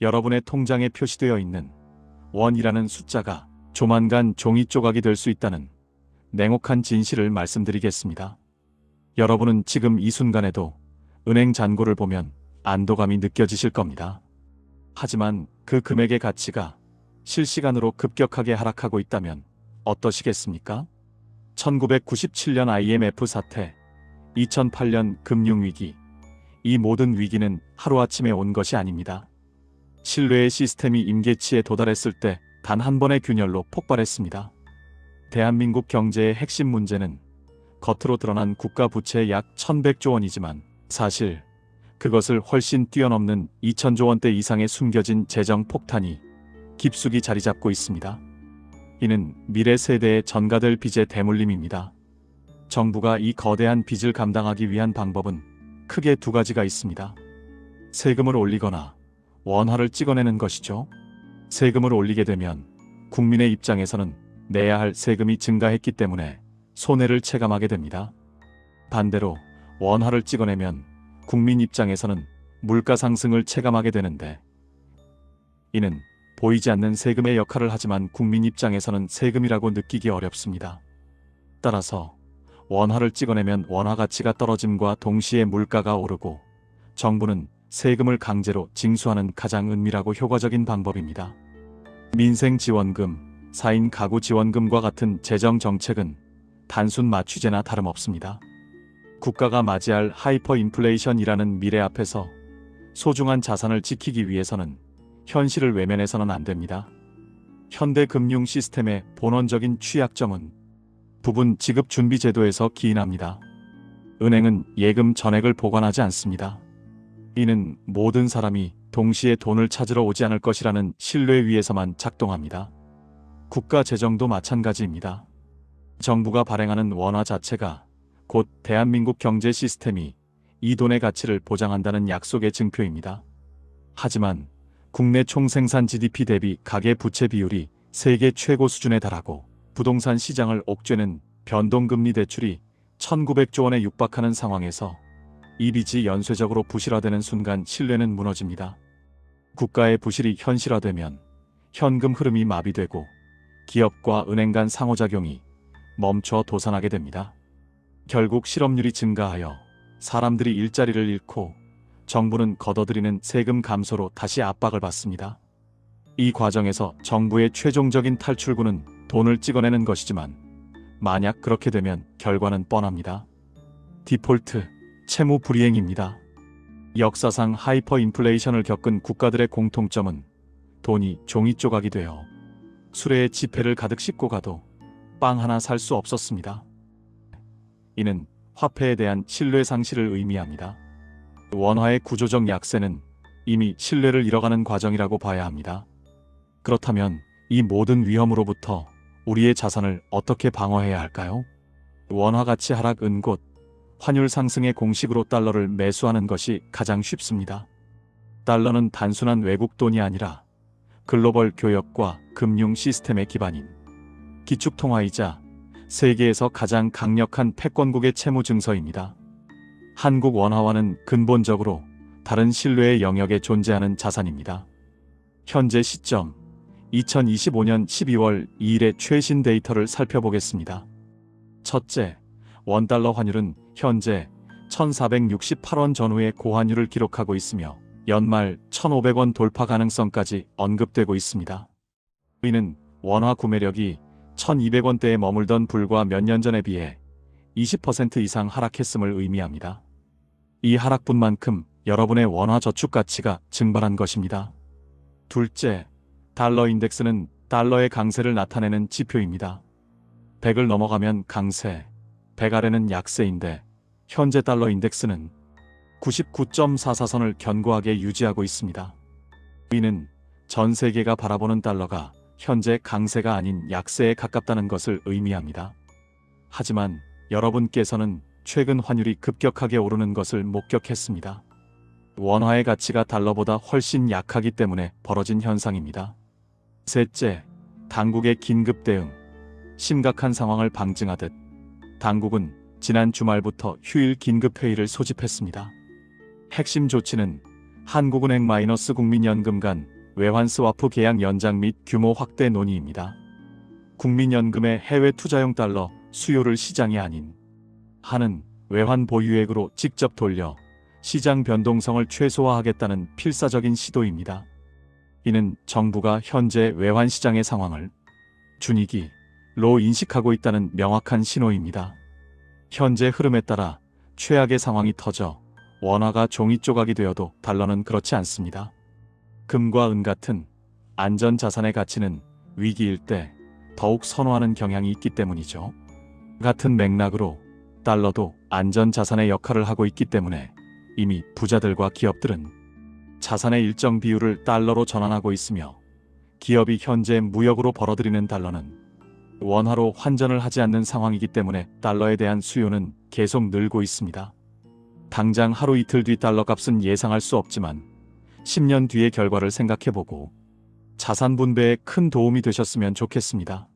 여러분의 통장에 표시되어 있는 원이라는 숫자가 조만간 종이 조각이 될 수 있다는 냉혹한 진실을 말씀드리겠습니다. 여러분은 지금 이 순간에도 은행 잔고를 보면 안도감이 느껴지실 겁니다. 하지만 그 금액의 가치가 실시간으로 급격하게 하락하고 있다면 어떠시겠습니까? 1997년 IMF 사태, 2008년 금융위기, 이 모든 위기는 하루아침에 온 것이 아닙니다. 신뢰의 시스템이 임계치에 도달했을 때 단 한 번의 균열로 폭발했습니다. 대한민국 경제의 핵심 문제는 겉으로 드러난 국가 부채 약 1100조 원이지만 사실 그것을 훨씬 뛰어넘는 2000조 원대 이상의 숨겨진 재정 폭탄이 깊숙이 자리 잡고 있습니다. 이는 미래 세대에 전가될 빚의 대물림입니다. 정부가 이 거대한 빚을 감당하기 위한 방법은 크게 두 가지가 있습니다. 세금을 올리거나 원화를 찍어내는 것이죠. 세금을 올리게 되면 국민의 입장에서는 내야 할 세금이 증가했기 때문에 손해를 체감하게 됩니다. 반대로 원화를 찍어내면 국민 입장에서는 물가 상승을 체감하게 되는데 이는 보이지 않는 세금의 역할을 하지만 국민 입장에서는 세금이라고 느끼기 어렵습니다. 따라서 원화를 찍어내면 원화 가치가 떨어짐과 동시에 물가가 오르고 정부는 세금을 강제로 징수하는 가장 은밀하고 효과적인 방법입니다. 민생지원금, 4인 가구 지원금과 같은 재정 정책은 단순 맞추제나 다름없습니다. 국가가 맞이할 하이퍼 인플레이션이라는 미래 앞에서 소중한 자산을 지키기 위해서는 현실을 외면해서는 안 됩니다. 현대 금융 시스템의 본원적인 취약점은 부분 지급 준비 제도에서 기인합니다. 은행은 예금 전액을 보관하지 않습니다. 이는 모든 사람이 동시에 돈을 찾으러 오지 않을 것이라는 신뢰 위에서만 작동합니다. 국가 재정도 마찬가지입니다. 정부가 발행하는 원화 자체가 곧 대한민국 경제 시스템이 이 돈의 가치를 보장한다는 약속의 증표입니다. 하지만 국내 총생산 GDP 대비 가계 부채 비율이 세계 최고 수준에 달하고 부동산 시장을 옥죄는 변동금리 대출이 1900조 원에 육박하는 상황에서 이 빚이 연쇄적으로 부실화되는 순간 신뢰는 무너집니다. 국가의 부실이 현실화되면 현금 흐름이 마비되고 기업과 은행 간 상호작용이 멈춰 도산하게 됩니다. 결국 실업률이 증가하여 사람들이 일자리를 잃고 정부는 걷어들이는 세금 감소로 다시 압박을 받습니다. 이 과정에서 정부의 최종적인 탈출구는 돈을 찍어내는 것이지만 만약 그렇게 되면 결과는 뻔합니다. 디폴트, 채무 불이행입니다. 역사상 하이퍼 인플레이션을 겪은 국가들의 공통점은 돈이 종이 조각이 되어 수레에 지폐를 가득 싣고 가도 빵 하나 살 수 없었습니다. 이는 화폐에 대한 신뢰 상실을 의미합니다. 원화의 구조적 약세는 이미 신뢰를 잃어가는 과정이라고 봐야 합니다. 그렇다면 이 모든 위험으로부터 우리의 자산을 어떻게 방어해야 할까요? 원화 가치 하락 은곧 환율 상승의 공식으로 달러를 매수하는 것이 가장 쉽습니다. 달러는 단순한 외국 돈이 아니라 글로벌 교역과 금융 시스템의 기반인 기축통화이자 세계에서 가장 강력한 패권국의 채무 증서입니다. 한국 원화와는 근본적으로 다른 신뢰의 영역에 존재하는 자산입니다. 현재 시점 2025년 12월 2일의 최신 데이터를 살펴보겠습니다. 첫째, 원달러 환율은 현재 1468원 전후의 고환율을 기록하고 있으며 연말 1500원 돌파 가능성까지 언급되고 있습니다. 이는 원화 구매력이 1200원대에 머물던 불과 몇 년 전에 비해 20% 이상 하락했음을 의미합니다. 이 하락분만큼 여러분의 원화 저축 가치가 증발한 것입니다. 둘째, 달러 인덱스는 달러의 강세를 나타내는 지표입니다. 100을 넘어가면 강세, 100 아래는 약세인데 현재 달러 인덱스는 99.44선을 견고하게 유지하고 있습니다. 이는 전 세계가 바라보는 달러가 현재 강세가 아닌 약세에 가깝다는 것을 의미합니다. 하지만 여러분께서는 최근 환율이 급격하게 오르는 것을 목격했습니다. 원화의 가치가 달러보다 훨씬 약하기 때문에 벌어진 현상입니다. 셋째, 당국의 긴급 대응. 심각한 상황을 방증하듯 당국은 지난 주말부터 휴일 긴급 회의를 소집했습니다. 핵심 조치는 한국은행 마이너스 국민연금 간 외환 스와프 계약 연장 및 규모 확대 논의입니다. 국민연금의 해외 투자용 달러 수요를 시장이 아닌 하는 외환 보유액으로 직접 돌려 시장 변동성을 최소화하겠다는 필사적인 시도입니다. 이는 정부가 현재 외환 시장의 상황을 준위기로 인식하고 있다는 명확한 신호입니다. 현재 흐름에 따라 최악의 상황이 터져 원화가 종이 조각이 되어도 달러는 그렇지 않습니다. 금과 은 같은 안전 자산의 가치는 위기일 때 더욱 선호하는 경향이 있기 때문이죠. 같은 맥락으로 달러도 안전 자산의 역할을 하고 있기 때문에 이미 부자들과 기업들은 자산의 일정 비율을 달러로 전환하고 있으며 기업이 현재 무역으로 벌어들이는 달러는 원화로 환전을 하지 않는 상황이기 때문에 달러에 대한 수요는 계속 늘고 있습니다. 당장 하루 이틀 뒤 달러 값은 예상할 수 없지만 10년 뒤의 결과를 생각해보고 자산 분배에 큰 도움이 되셨으면 좋겠습니다.